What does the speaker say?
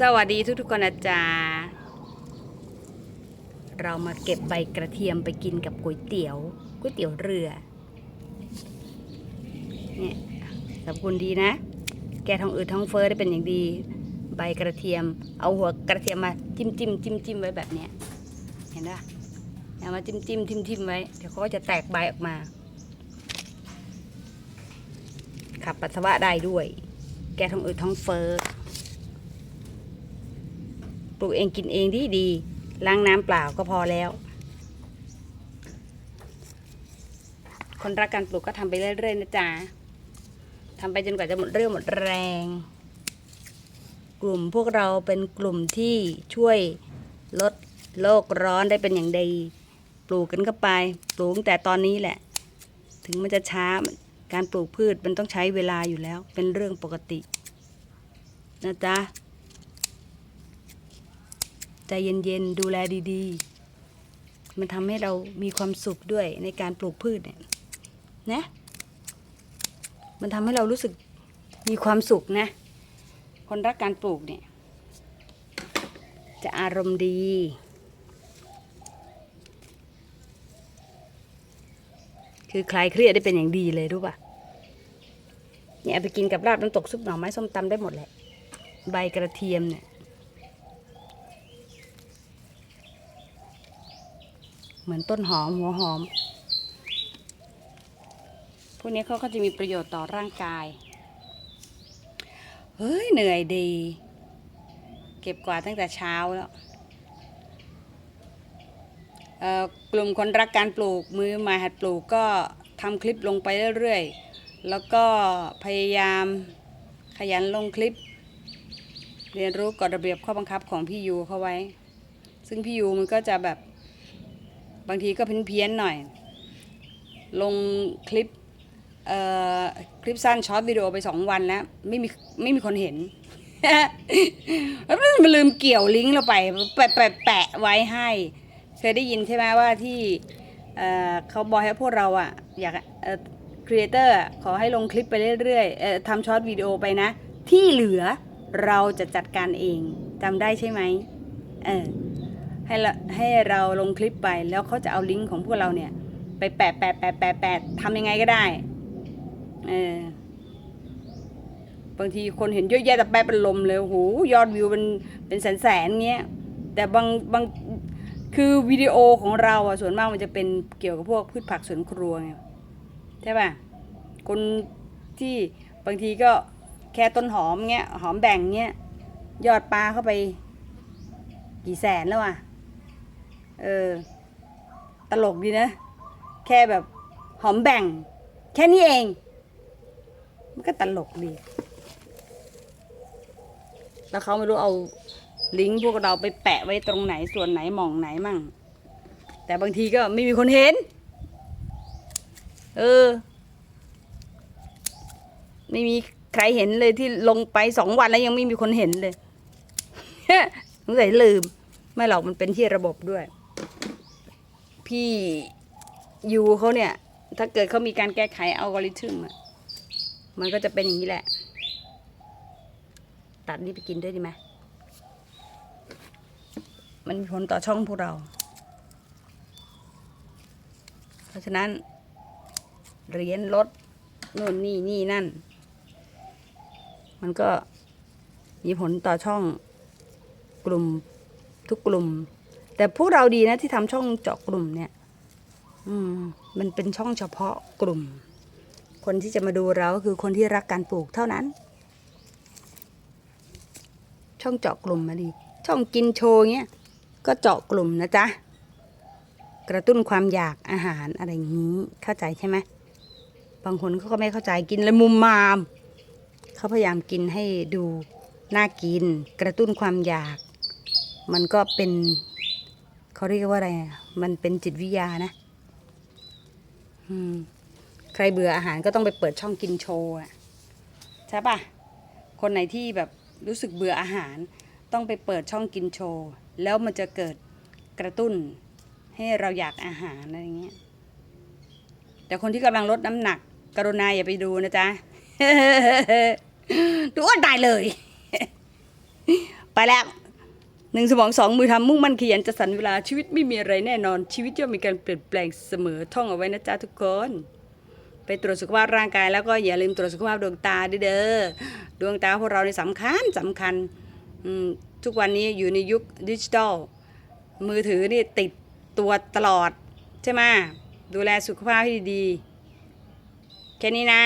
สวัสดีทุกๆคนนะจ๊ะเรามาเก็บใบกระเทียมไปกินกับก๋วยเตี๋ยวก๋วยเตี๋ยวเรือเนี่ยสรรพคุณดีนะ แกท้องอืดท้องเฟ้อได้เป็นอย่างดี ใบกระเทียม เอาหัวกระเทียมมาจิ้มจิ้มจิ้มจิ้มไว้แบบเนี้ยเห็นปะเอามาจิ้มจิ้มจิ้มจิ้มไว้เดี๋ยวเขาก็จะแตกใบออกมาขับปัสสาวะได้ด้วย แกท้องอืดท้องเฟ้อ ปลูกเองกินเองดีดีล้างน้ำเปล่าก็พอแล้ว คนรักการปลูกก็ทำไปเรื่อยๆนะจ๊ะทำไปจนกว่าจะหมดเรี่ยวหมดแรง กลุ่มพวกเราเป็นกลุ่มที่ช่วยลดโลกร้อนได้เป็นอย่างดีปลูกกันเข้าไป ปลูกแต่ตอนนี้แหละ ถึงมันจะช้าการปลูกพืชมันต้องใช้เวลาอยู่แล้ว เป็นเรื่องปกติ นะจ๊ะ ใจเย็นๆ ดูแลดีๆ มันทำให้เรามีความสุขด้วยในการปลูกพืชเนี่ยนะ มันทำให้เรารู้สึกมีความสุขนะ คนรักการปลูกเนี่ย จะอารมณ์ดีคือคลายเครียดได้เป็นอย่างดีเลยรู้ป่ะ เนี่ยไปกินกับราบน้ำตกซุปหน่อไม้ส้มตำได้หมดแหละ ใบกระเทียมเนี่ย เหมือนต้นหอมหัวหอม พวกนี้เขาก็จะมีประโยชน์ต่อร่างกาย เฮ้ย เหนื่อยดี เก็บกวาดตั้งแต่เช้าแล้วกลุ่มคนรักการปลูกมือใหมาหัดปลูกก็ทำคลิปลงไปเรื่อยๆ แล้วก็พยายามขยันลงคลิป เรียนรู้กฎระเบียบข้อบังคับของพี่ยูเขาไว้ ซึ่งพี่ยูมันก็จะแบบ บางทีก็เพี้ยนเพี้ยนๆหน่อย ลงคลิปเอ่อคลิปสั้นช็อตวิดีโอไปสองวันแล้ว ไม่มีไม่มีคนเห็นแล้วมันลืมเกี่ยวลิงก์เราไปแปะแปะแปะไว้ให้ เคยได้ยินใช่ไหมว่าที่เอ่อเขาบอกให้พวกเราอะอยากเอ่อครีเอเตอร์ขอให้ลงคลิปไปเรื่อยๆเอ่อทำช็อตวิดีโอไปนะ ที่เหลือเราจะจัดการเองจำได้ใช่ไหมเออ ให้เราให้เราลงคลิปไปแล้วเขาจะเอาลิงก์ของพวกเราเนี่ย ไปแปะแปะแปะแปะแปะทำยังไงก็ได้เออบางทีคนเห็นเยอะแยะแต่แปะเป็นลมเลยโอ้โหยอดวิวเป็นเป็นแสนแสนๆเงี้ยแต่บางบางคือวิดีโอของเราอะส่วนมากมันจะเป็นเกี่ยวกับพวกพืชผักสวนครัวไงใช่ป่ะคนที่บางทีก็แค่ต้นหอมเงี้ยหอมแบ่งเงี้ยยอดปลาเข้าไปกี่แสนแล้วอะ เออ ตลกดีนะ แค่แบบหอมแบ่ง แค่นี้เอง มันก็ตลกดี แล้วเขาไม่รู้เอาลิงก์พวกเราไปแปะไว้ตรงไหนส่วนไหนหมองไหนมั่ง แต่บางทีก็ไม่มีคนเห็น เออ ไม่มีใครเห็นเลยที่ลงไปสองวันแล้วยังไม่มีคนเห็นเลยสงสัยลืม ไม่หรอกมันเป็นที่ระบบด้วย พี่ยูเขาเนี่ย ถ้าเกิดเขามีการแก้ไขอัลกอริทึมอะมันก็จะเป็นอย่างนี้แหละ ตัดนี่ไปกินด้วยดีไหมมันมีผลต่อช่องพวกเรา เพราะฉะนั้นเหรียญลดนู่นนี่นี่นั่น มันก็มีผลต่อช่องกลุ่มทุกกลุ่ม แต่พวกเราดีนะที่ทำช่องเจาะกลุ่มเนี่ย อืม มันเป็นช่องเฉพาะกลุ่ม คนที่จะมาดูเราก็คือคนที่รักการปลูกเท่านั้น ช่องเจาะกลุ่มมาดี ช่องกินโชว์เงี้ยก็เจาะกลุ่มนะจ๊ะกระตุ้นความอยากอาหารอะไรอย่างนี้เข้าใจใช่ไหมบางคนเขาก็ไม่เข้าใจกินล้วมุมมามเขาพยายามกินให้ดูน่ากิน กระตุ้นความอยาก มันก็เป็น เขาเรียกว่าอะไร มันเป็นจิตวิทยานะใครเบื่ออาหารก็ต้องไปเปิดช่องกินโชว์อะใช่ปะคนไหนที่แบบรู้สึกเบื่ออาหาร ต้องไปเปิดช่องกินโชว์ แล้วมันจะเกิดกระตุ้นให้เราอยากอาหารอะไรเงี้ย แต่คนที่กำลังลดน้ำหนัก กรุณาอย่าไปดูนะจ๊ะ ดูอ้วนตายเลย ไปแล้ว หนึ่งสมองสองมือทำมุ่งมั่นขยันจะสรรเวลาชีวิตไม่มีอะไรแน่นอน ชีวิตย่อมมีการเปลี่ยนแปลงเสมอท่องเอาไว้นะจ๊ะทุกคน ไปตรวจสุขภาพร่างกายแล้วก็อย่าลืมตรวจสุขภาพดวงตาด้วยเด้อดวงตาพวกเราในยสำคัญสำคัญทุกวันนี้อยู่ในยุคดิจิทัลมือถือนี่ติดตัวตลอด ใช่ไหมดูแลสุขภาพให้ดี แค่นี้นะ